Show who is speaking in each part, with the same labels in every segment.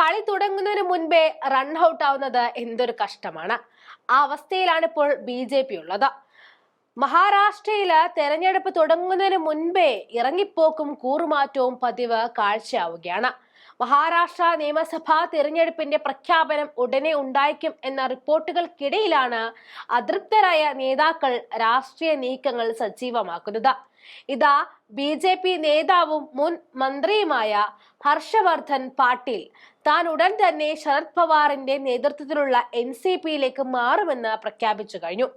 Speaker 1: കളി തുടങ്ങുന്നതിന് മുൻപേ റൺ ഔട്ട് ആവുന്നത് എന്തൊരു കഷ്ടമാണ്. ആ അവസ്ഥയിലാണ് ഇപ്പോൾ ബി ജെ പി ഉള്ളത്. മഹാരാഷ്ട്രയിൽ തെരഞ്ഞെടുപ്പ് തുടങ്ങുന്നതിന് മുൻപേ ഇറങ്ങിപ്പോക്കും കൂറുമാറ്റവും പതിവ് കാഴ്ചയാവുകയാണ്. മഹാരാഷ്ട്ര നിയമസഭാ തിരഞ്ഞെടുപ്പിന്റെ പ്രഖ്യാപനം ഉടനെ ഉണ്ടായേക്കും എന്ന റിപ്പോർട്ടുകൾക്കിടയിലാണ് അതൃപ്തരായ നേതാക്കൾ രാഷ്ട്രീയ നീക്കങ്ങൾ സജീവമാക്കുന്നത്. ഇതാ ബി ജെ പി നേതാവും മുൻ മന്ത്രിയുമായ ഹർഷവർദ്ധൻ പാട്ടീൽ താൻ ഉടൻ തന്നെ ശരത് പവാറിന്റെ നേതൃത്വത്തിലുള്ള എൻ സി പിയിലേക്ക് മാറുമെന്ന് പ്രഖ്യാപിച്ചു കഴിഞ്ഞു.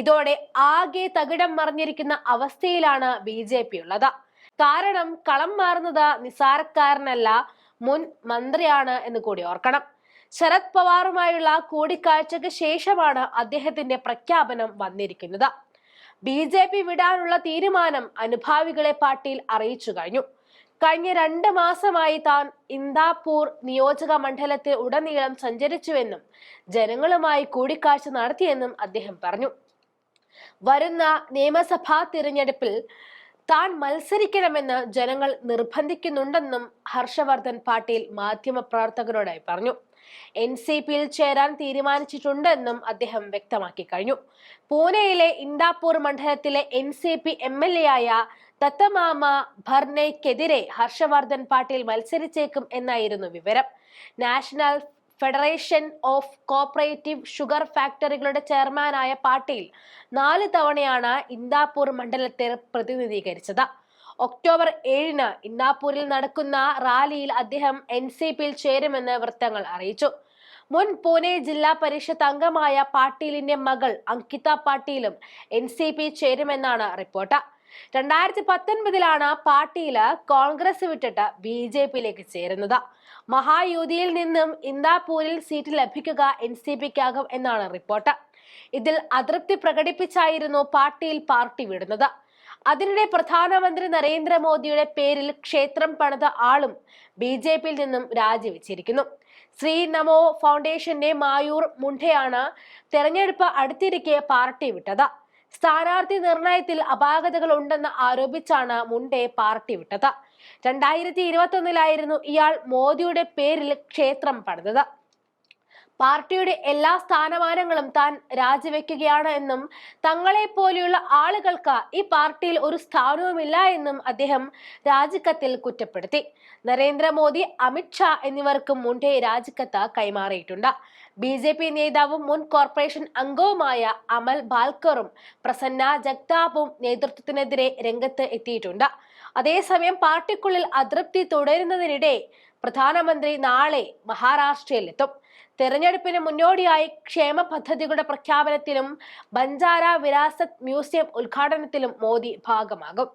Speaker 1: ഇതോടെ ആകെ തകിടം മറിഞ്ഞിരിക്കുന്ന അവസ്ഥയിലാണ് ബി ജെ പി ഉള്ളത്. കാരണം കളം മാറുന്നത് നിസാരക്കാരനല്ല മുൻ മന്ത്രിയാണ് എന്ന് കൂടി ഓർക്കണം. ശരത് പവാറുമായുള്ള കൂടിക്കാഴ്ചയ്ക്ക് ശേഷമാണ് അദ്ദേഹത്തിന്റെ പ്രഖ്യാപനം വന്നിരിക്കുന്നത്. ബി ജെ പി വിടാനുള്ള തീരുമാനം അനുഭാവികളെ പാർട്ടിയിൽ അറിയിച്ചു കഴിഞ്ഞു. കഴിഞ്ഞ രണ്ട് മാസമായി താൻ ഇന്ദാപൂർ നിയോജക മണ്ഡലത്തിൽ ഉടനീളം സഞ്ചരിച്ചുവെന്നും ജനങ്ങളുമായി കൂടിക്കാഴ്ച നടത്തിയെന്നും അദ്ദേഹം പറഞ്ഞു. വരുന്ന നിയമസഭാ തിരഞ്ഞെടുപ്പിൽ താൻ മത്സരിക്കണമെന്ന് ജനങ്ങൾ നിർബന്ധിക്കുന്നുണ്ടെന്നും ഹർഷവർദ്ധൻ പാട്ടീൽ മാധ്യമപ്രവർത്തകരോടായി പറഞ്ഞു. എൻ സി പിയിൽ ചേരാൻ തീരുമാനിച്ചിട്ടുണ്ടെന്നും അദ്ദേഹം വ്യക്തമാക്കി കഴിഞ്ഞു. പൂനെയിലെ ഇൻഡാപൂർ മണ്ഡലത്തിലെ N C P M L A ആയ തത്തമാമ ഭർണയ്ക്കെതിരെ ഹർഷവർദ്ധൻ പാട്ടീൽ മത്സരിച്ചേക്കും എന്നായിരുന്നു വിവരം. National Federation of Cooperative Sugar ഫാക്ടറികളുടെ ചെയർമാനായ പാട്ടീൽ നാല് തവണയാണ് ഇന്ദാപൂർ മണ്ഡലത്തെ പ്രതിനിധീകരിച്ചത്. ഒക്ടോബർ ഏഴിന് ഇന്ദാപൂരിൽ നടക്കുന്ന റാലിയിൽ അദ്ദേഹം എൻ സി പിയിൽ ചേരുമെന്ന് വൃത്തങ്ങൾ അറിയിച്ചു. മുൻ പൂനെ ജില്ലാ പരിഷത്ത് അംഗമായ പാട്ടീലിന്റെ മകൾ അങ്കിത പാട്ടീലും എൻ സി പി ചേരുമെന്നാണ് റിപ്പോർട്ട്. രണ്ടായിരത്തി പത്തൊൻപതിലാണ് പാർട്ടിയിൽ കോൺഗ്രസ് വിട്ടിട്ട് ബി ജെ പിയിലേക്ക് ചേരുന്നത്. മഹായുതിയിൽ നിന്നും ഇന്ദാപൂരിൽ സീറ്റ് ലഭിക്കുക എൻ സി പിക്കാകും എന്നാണ് റിപ്പോർട്ട്. ഇതിൽ അതൃപ്തി പ്രകടിപ്പിച്ചായിരുന്നു പാർട്ടിയിൽ പാർട്ടി വിടുന്നത്. അതിനിടെ പ്രധാനമന്ത്രി നരേന്ദ്രമോദിയുടെ പേരിൽ ക്ഷേത്രം പണിത ആളും ബി ജെ പിയിൽ നിന്നും രാജിവെച്ചിരിക്കുന്നു. ശ്രീ നമോ ഫൗണ്ടേഷന്റെ മായൂർ മുണ്ടയാണ് തെരഞ്ഞെടുപ്പ് അടുത്തിരിക്കെ പാർട്ടി വിട്ടത്. സ്ഥാനാർത്ഥി നിർണയത്തിൽ അപാകതകൾ ഉണ്ടെന്ന് ആരോപിച്ചാണ് മുണ്ടെ പാർട്ടി വിട്ടത്. രണ്ടായിരത്തി ഇരുപത്തി ഒന്നിലായിരുന്നു ഇയാൾ മോദിയുടെ പേരിൽ ക്ഷേത്രം പണിതത്. പാർട്ടിയുടെ എല്ലാ സ്ഥാനമാനങ്ങളും താൻ രാജിവെക്കുകയാണ് എന്നും തങ്ങളെ പോലെയുള്ള ആളുകൾക്ക് ഈ പാർട്ടിയിൽ ഒരു സ്ഥാനവുമില്ല എന്നും അദ്ദേഹം രാജിക്കത്തിൽ കുറ്റപ്പെടുത്തി. നരേന്ദ്രമോദി അമിത്ഷാ എന്നിവർക്കും മുൻപേ രാജിക്കത്ത് കൈമാറിയിട്ടുണ്ട്. ബി ജെ പി നേതാവും മുൻ കോർപ്പറേഷൻ അംഗവുമായ അമൽ ബാൽക്കറും പ്രസന്ന ജഗ്താബും നേതൃത്വത്തിനെതിരെ രംഗത്ത് എത്തിയിട്ടുണ്ട്. അതേസമയം പാർട്ടിക്കുള്ളിൽ അതൃപ്തി തുടരുന്നതിനിടെ പ്രധാനമന്ത്രി നാളെ മഹാരാഷ്ട്രയിലെത്തും. തെരഞ്ഞെടുപ്പിന് മുന്നോടിയായി ക്ഷേമ പദ്ധതികളുടെ പ്രഖ്യാപനത്തിലും ബഞ്ചാര വിരാസത് മ്യൂസിയം ഉദ്ഘാടനത്തിലും മോദി ഭാഗമാകും.